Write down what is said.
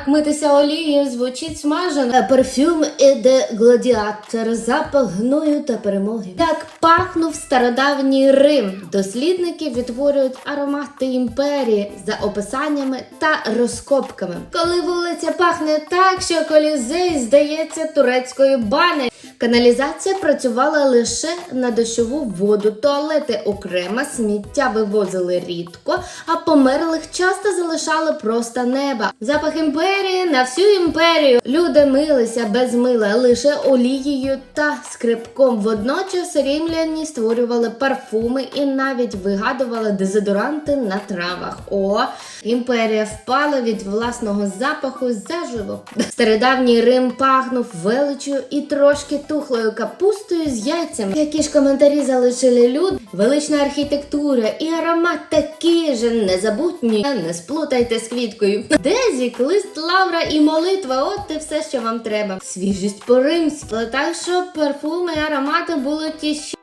Так, митися олією звучить смажено. Парфюм іде гладіатор, запах гною та перемоги. Так пахнув стародавній Рим. Дослідники відтворюють аромати імперії за описаннями та розкопками. Коли вулиця пахне так, що колізей здається турецькою банею. Каналізація працювала лише на дощову воду, туалети окремо, сміття вивозили рідко, а померлих часто залишали просто неба. Запах імперії на всю імперію. Люди милися без мила, лише олією та скрипком. Водночас римляні створювали парфуми і навіть вигадували дезодоранти на травах. О, імперія впала від власного запаху заживо. Стародавній Рим пахнув величю і трошки тухлою капустою з яйцями. Які ж коментарі залишили люди? Велична архітектура і аромат такий же незабутній. Не сплутайте з квіткою. Дезік, лист лавра і молитва. От і все, що вам треба. Свіжість по римськи. Так що парфуми і аромати були ті ще.